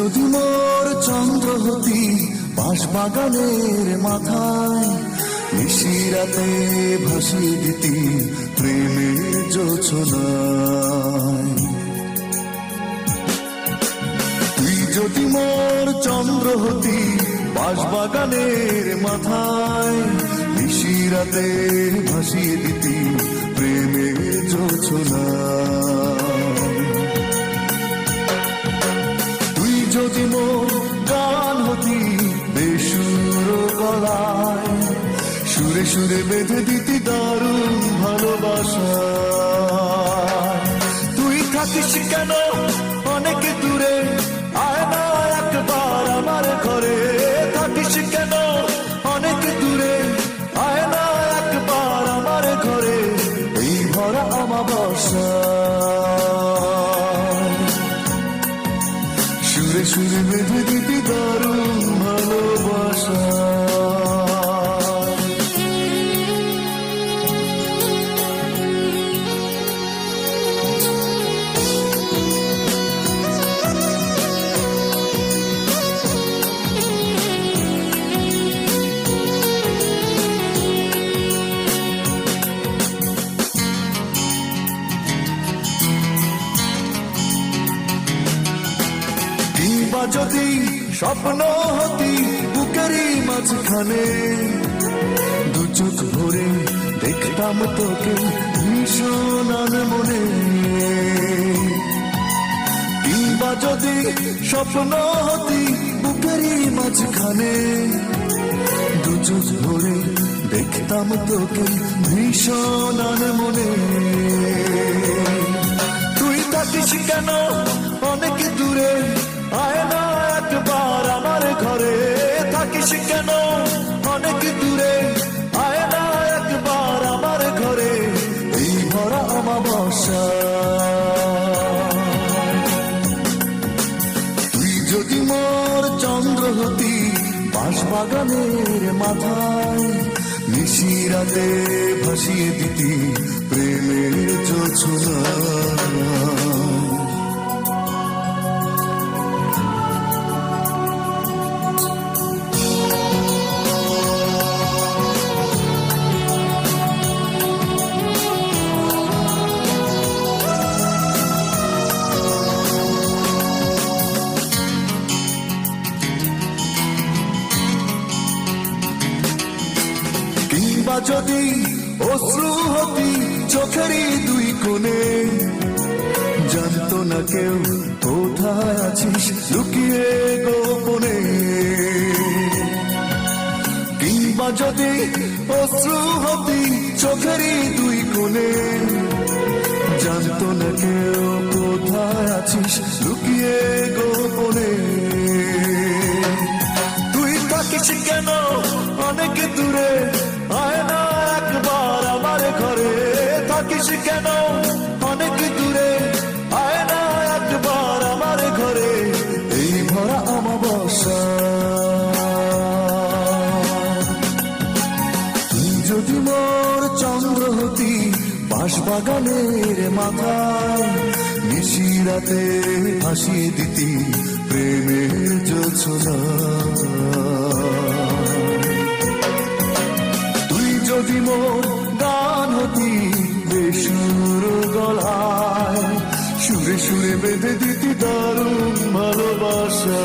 যদি মোর চন্দ্র হতি বাঁশ বাগানের মাথায় নিশিরাতে ভাসিয়ে দিতি প্রেমের যোছনায়। তুই যদি মোর চন্দ্র হতি বাঁশবাগানের মাথায় নিশিরাতে ভাসিয়ে দিতি প্রেমের যোছনা সুরে সুরে বেঁধে দিতি দারুণ ভালোবাসা। তুই থাকিস কেন? যদি স্বপ্ন হতি বুকেরই মাঝখানে, দু চোখ ভরে দেখতাম তোকে ভীষণ মনে। কিংবা যদি স্বপ্ন হতি বুকেরই মাঝখানে, দু চোখ ভরে দেখতাম তোকে ভীষণ মনে। তুই থাকিস কেন তুই যদি মোর চন্দ্র হতি বাঁশবাগানের মাথায় নিশিরাতে ভাসিয়ে দিতি প্রেমের যোছনা যদি অশ্রু হতি দুই কোণে, জানতো না কেউ কোথায় আছিস লুকিয়ে গোপনে। কিংবা যদি অশ্রু হতি চোখেরই দুই কোণে, জানতো না কেউ কোথায় আছিস লুকিয়ে গোপনে। তুই থাকিস কেন অনেক দূরে? থাকিস কেন? অনেক দূরে আয় না একবার আমার ঘরে। এই ভরা আমাবস্যা তুই যদি মোর চন্দ্র হতি বাঁশবাগানের মাথায় নিশিরাতে ভাসিয়ে দিতি প্রেমের যোছনা তুই যদি মোর গান হতি সুর গলায় সুরে সুরে বেঁধে দিতি দারুণ ভালোবাসা।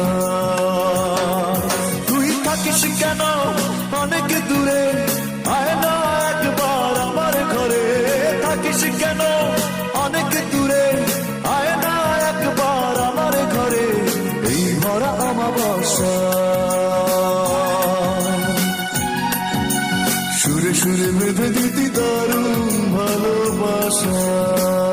সুরে সুরে বেঁধে দিদি দারুণ ভালোবাসা।